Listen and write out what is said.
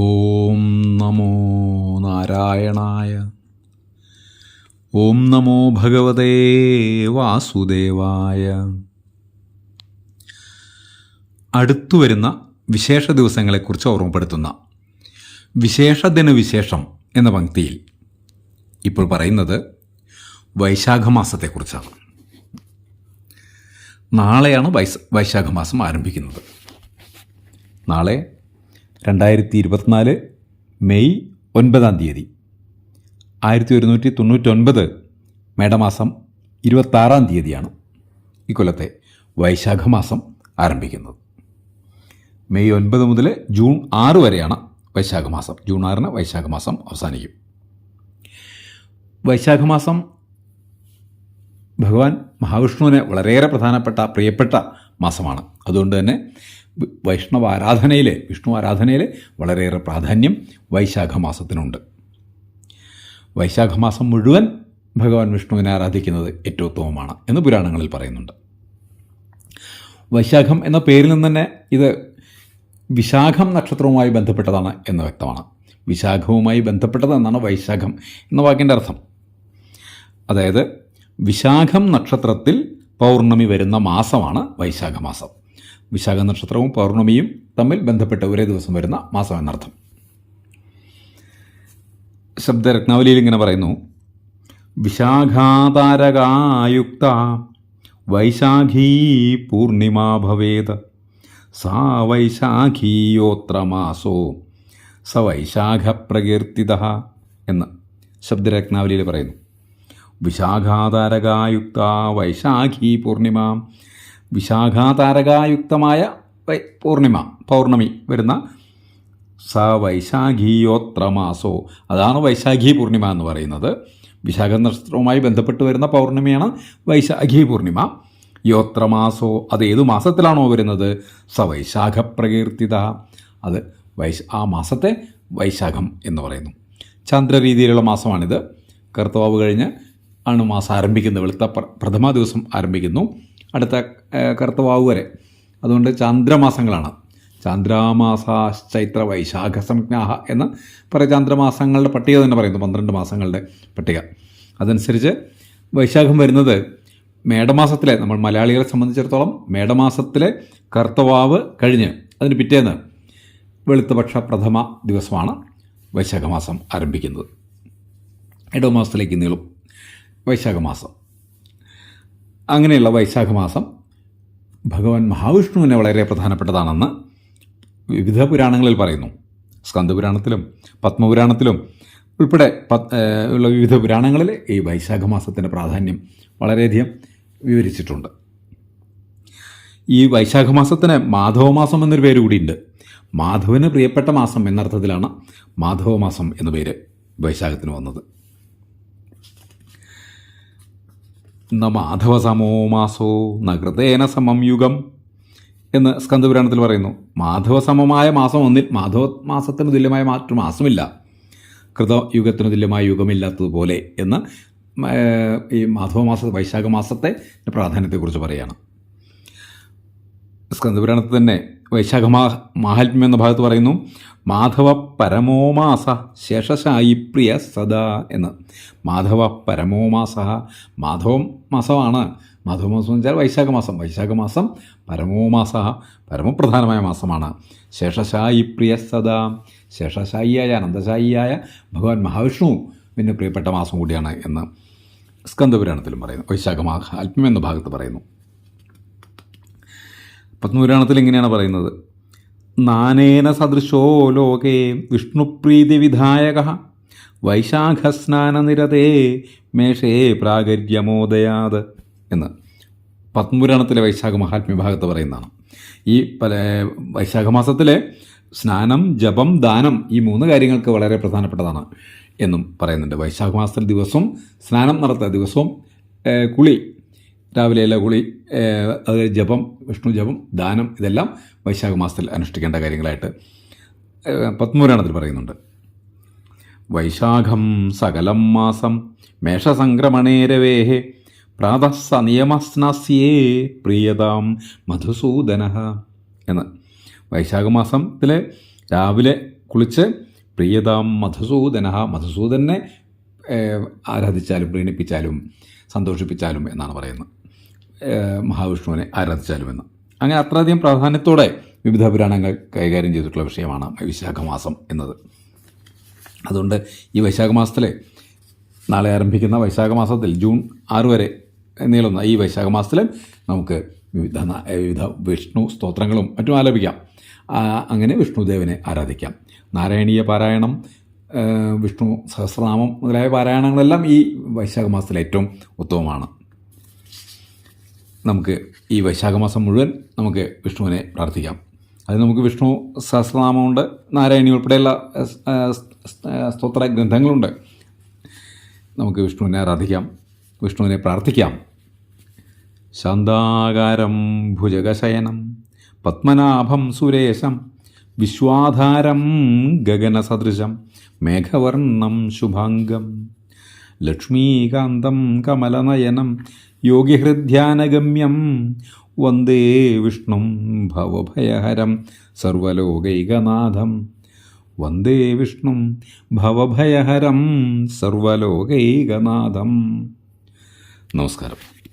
ഓം നമോ നാരായണായ. ഓം നമോ ഭഗവതേ വാസുദേവായ. അടുത്തു വരുന്ന വിശേഷ ദിവസങ്ങളെക്കുറിച്ച് ഓർമ്മപ്പെടുത്തുന്ന വിശേഷ ദിനവിശേഷം എന്ന പങ്ക്തിയിൽ ഇപ്പോൾ പറയുന്നത് വൈശാഖ മാസത്തെക്കുറിച്ചാണ് നാളെയാണ് വൈശ വൈശാഖ മാസം ആരംഭിക്കുന്നത്. നാളെ രണ്ടായിരത്തി ഇരുപത്തിനാല് മെയ് ഒൻപതാം തീയതി. ആയിരത്തി ഒരുന്നൂറ്റി തൊണ്ണൂറ്റൊൻപത് മേടമാസം ഇരുപത്താറാം തീയതിയാണ് ഇക്കൊല്ലത്തെ വൈശാഖ മാസം ആരംഭിക്കുന്നത്. മെയ് ഒൻപത് മുതൽ ജൂൺ ആറ് വരെയാണ് വൈശാഖ മാസം. ജൂൺ ആറിന് വൈശാഖ മാസം അവസാനിക്കും. വൈശാഖ മാസം ഭഗവാൻ മഹാവിഷ്ണുവിന് വളരെയേറെ പ്രധാനപ്പെട്ട പ്രിയപ്പെട്ട മാസമാണ്. അതുകൊണ്ട് തന്നെ വൈഷ്ണവ ആരാധനയിലെ വിഷ്ണു ആരാധനയിലെ വളരെയേറെ പ്രാധാന്യം വൈശാഖ മാസത്തിനുണ്ട്. വൈശാഖ മാസം മുഴുവൻ ഭഗവാൻ വിഷ്ണുവിനെ ആരാധിക്കുന്നത് ഏറ്റവും ഉത്തമമാണ് എന്ന് പുരാണങ്ങളിൽ പറയുന്നുണ്ട്. വൈശാഖം എന്ന പേരിൽ നിന്ന് തന്നെ ഇത് വിശാഖം നക്ഷത്രവുമായി ബന്ധപ്പെട്ടതാണ് എന്ന് വ്യക്തമാണ്. വിശാഖവുമായി ബന്ധപ്പെട്ടത് എന്നാണ് വൈശാഖം എന്ന വാക്കിന്റെ അർത്ഥം. അതായത് വിശാഖം നക്ഷത്രത്തിൽ പൗർണമി വരുന്ന മാസമാണ് വൈശാഖ മാസം. വിശാഖ നക്ഷത്രവും പൗർണമിയും തമ്മിൽ ബന്ധപ്പെട്ട ഒരേ ദിവസം വരുന്ന മാസം എന്നർത്ഥം ശബ്ദരത്നാവലിയിൽ ഇങ്ങനെ പറയുന്നു. വിശാഖാതാരകായുക്ത വൈശാഖീ പൂർണിമ ഭവേത്. സാ വൈശാഖീയോത്ര മാസോ സ വൈശാഖ പ്രകീർത്തിത എന്ന് ശബ്ദരത്നാവലിയിൽ പറയുന്നു. വിശാഖാതാരകായുക്ത വൈശാഖി പൂർണിമ വിശാഖാതാരകായുക്തമായ പൂർണിമ പൗർണമി വരുന്ന സ വൈശാഖിയോത്ര മാസോ അതാണ് വൈശാഖി പൂർണിമ എന്ന് പറയുന്നത്. വിശാഖ നക്ഷത്രവുമായി ബന്ധപ്പെട്ട് വരുന്ന പൗർണിമയാണ് വൈശാഖി പൂർണിമ. യോത്രമാസോ അത് ഏത് മാസത്തിലാണോ വരുന്നത്? സ വൈശാഖ പ്രകീർത്തിത അത് വൈശ ആ മാസത്തെ വൈശാഖം എന്ന് പറയുന്നു. ചന്ദ്രരീതിയിലുള്ള മാസമാണിത്. കർത്തവാവ് കഴിഞ്ഞ് ആണ് മാസം ആരംഭിക്കുന്നത് വെളുത്ത പ്ര- പ്രഥമ ദിവസം ആരംഭിക്കുന്നു. അടുത്ത ഏഹ്, കർത്തവാവ് വരെ. അതുകൊണ്ട് ചാന്ദ്രമാസങ്ങളാണ്. ചാന്ദ്രമാസ ചൈത്ര വൈശാഖ സംജ്ഞാഹ എന്ന് പറയുന്ന ചാന്ദ്രമാസങ്ങളുടെ പട്ടിക തന്നെ പറയുന്നു. പന്ത്രണ്ട് മാസങ്ങളുടെ പട്ടിക. അതനുസരിച്ച് വൈശാഖം വരുന്നത് മേടമാസത്തിലെ നമ്മൾ മലയാളികളെ സംബന്ധിച്ചിടത്തോളം മേടമാസത്തിലെ കർത്തവാവ് കഴിഞ്ഞ് അതിന് പിറ്റേന്ന് വെളുത്തപക്ഷ പ്രഥമ ദിവസമാണ് വൈശാഖമാസം ആരംഭിക്കുന്നത്. ഇടവമാസത്തിലേക്ക് നീളും വൈശാഖ മാസം അങ്ങനെയുള്ള വൈശാഖ മാസം ഭഗവാൻ മഹാവിഷ്ണുവിനെ വളരെ പ്രധാനപ്പെട്ടതാണെന്ന് വിവിധ പുരാണങ്ങളിൽ പറയുന്നു. സ്കന്ദപുരാണത്തിലും പത്മപുരാണത്തിലും ഉൾപ്പെടെ ഉള്ള വിവിധ പുരാണങ്ങളിൽ ഈ വൈശാഖ മാസത്തിന്റെ പ്രാധാന്യം വളരെയധികം വിവരിച്ചിട്ടുണ്ട്. ഈ വൈശാഖ മാസത്തിന് മാധവമാസം എന്നൊരു പേര് കൂടിയുണ്ട്. മാധവന് പ്രിയപ്പെട്ട മാസം എന്നർത്ഥത്തിലാണ് മാധവമാസം എന്ന പേര് വൈശാഖത്തിന് വന്നത്. ന മാധവസമോ മാസോ നകൃതേന കൃതേന സമം യുഗം എന്ന് സ്കന്ധപുരാണത്തിൽ പറയുന്നു. മാധവസമമായ മാസം ഒന്നിൽ മാധവ മാസത്തിന് തുല്യമായ മറ്റു മാസമില്ല. കൃതയുഗത്തിന് തുല്യമായ യുഗമില്ലാത്തതുപോലെ എന്ന് ഈ മാധവ മാസ വൈശാഖ മാസത്തെ പ്രാധാന്യത്തെക്കുറിച്ച് പറയുകയാണ് സ്കന്ധപുരാണത്തിൽ തന്നെ വൈശാഖ മാ മാഹാത്മ്യം എന്ന ഭാഗത്ത് പറയുന്നു മാധവ പരമോമാസ ശേഷശായി പ്രിയ സദാ എന്ന്. മാധവ പരമോമാസ മാധവ മാസമാണ്. മാധവ മാസം എന്ന് വെച്ചാൽ വൈശാഖ മാസം. വൈശാഖ മാസം പരമോമാസ പരമപ്രധാനമായ മാസമാണ്. ശേഷശായി പ്രിയ സദാ. ശേഷശായിയായ അനന്തശായിയായ ഭഗവാൻ മഹാവിഷ്ണു പിന്നെ പ്രിയപ്പെട്ട മാസം കൂടിയാണ് എന്ന് സ്കന്ദപുരാണത്തിലും പറയുന്നു. വൈശാഖ മാഹാത്മ്യം എന്ന ഭാഗത്ത് പറയുന്നു. പത്മപുരാണത്തിൽ ഇങ്ങനെയാണ് പറയുന്നത്. നാനേന സദൃശോ ലോകേ വിഷ്ണുപ്രീതി വിധായക വൈശാഖസ്നാനനിരതേ മേഷേ പ്രാഗര്യമോദയാത് എന്ന്. പത്മപുരാണത്തിലെ വൈശാഖ മഹാത്മ്യ ഭാഗത്ത് പറയുന്നതാണ്. ഈ പല വൈശാഖ മാസത്തിലെ സ്നാനം ജപം ദാനം ഈ മൂന്ന് കാര്യങ്ങൾക്ക് വളരെ പ്രധാനപ്പെട്ടതാണ് എന്നും പറയുന്നുണ്ട്. വൈശാഖ മാസത്തിൽ ദിവസവും സ്നാനം നടത്തുക. ദിവസവും കുളി രാവിലെയുള്ള കുളി അത് ജപം വിഷ്ണു ജപം ദാനം ഇതെല്ലാം വൈശാഖ മാസത്തിൽ അനുഷ്ഠിക്കേണ്ട കാര്യങ്ങളായിട്ട് പത്മപുരാണത്തിൽ പറയുന്നുണ്ട്. വൈശാഖം സകലം മാസം മേഷസംക്രമണേരവേഹേ പ്രാതഃ നിയമസ്നാസ്യേ പ്രിയതാം മധുസൂദന എന്ന്. വൈശാഖ മാസത്തിൽ രാവിലെ കുളിച്ച് പ്രിയതാം മധുസൂദന മധുസൂദനെ ആരാധിച്ചാലും പ്രീണിപ്പിച്ചാലും സന്തോഷിപ്പിച്ചാലും എന്നാണ് പറയുന്നത്. മഹാവിഷ്ണുവിനെ ആരാധിച്ചാലും എന്ന് അങ്ങനെ അത്രയധികം പ്രാധാന്യത്തോടെ വിവിധ പുരാണങ്ങൾ കൈകാര്യം ചെയ്തിട്ടുള്ള വിഷയമാണ് വൈശാഖമാസം എന്നത്. അതുകൊണ്ട് ഈ വൈശാഖ മാസത്തിലെ നാളെ ആരംഭിക്കുന്ന വൈശാഖ മാസത്തിൽ ജൂൺ ആറ് വരെ നീളുന്ന ഈ വൈശാഖ മാസത്തിൽ നമുക്ക് വിവിധ വിവിധ വിഷ്ണു സ്തോത്രങ്ങളും മറ്റും ആലപിക്കാം. അങ്ങനെ വിഷ്ണുദേവനെ ആരാധിക്കാം. നാരായണീയ പാരായണം വിഷ്ണു സഹസ്രനാമം മുതലായ പാരായണങ്ങളെല്ലാം ഈ വൈശാഖ മാസത്തിൽ ഏറ്റവും ഉത്തമമാണ്. നമുക്ക് ഈ വൈശാഖമാസം മുഴുവൻ നമുക്ക് വിഷ്ണുവിനെ പ്രാർത്ഥിക്കാം. അത് നമുക്ക് വിഷ്ണു സഹസ്രനാമമുണ്ട് നാരായണി ഉൾപ്പെടെയുള്ള സ്തോത്ര ഗ്രന്ഥങ്ങളുണ്ട്. നമുക്ക് വിഷ്ണുവിനെ ആരാധിക്കാം വിഷ്ണുവിനെ പ്രാർത്ഥിക്കാം. ശാന്താകാരം ഭുജഗശയനം പത്മനാഭം സുരേശം വിശ്വാധാരം ഗഗനസദൃശം മേഘവർണം ശുഭാംഗം ലക്ഷ്മീകാന്തം കമലനയനം യോഗിഹൃദ്ധ്യാനഗമ്യം. വന്ദേ വിഷ്ണും ഭവഭയഹരം. സർവലോകൈകനാഥം. വന്ദേ വിഷ്ണും ഭവഭയഹരം. സർവലോകൈകനാഥം. നമസ്കാരം.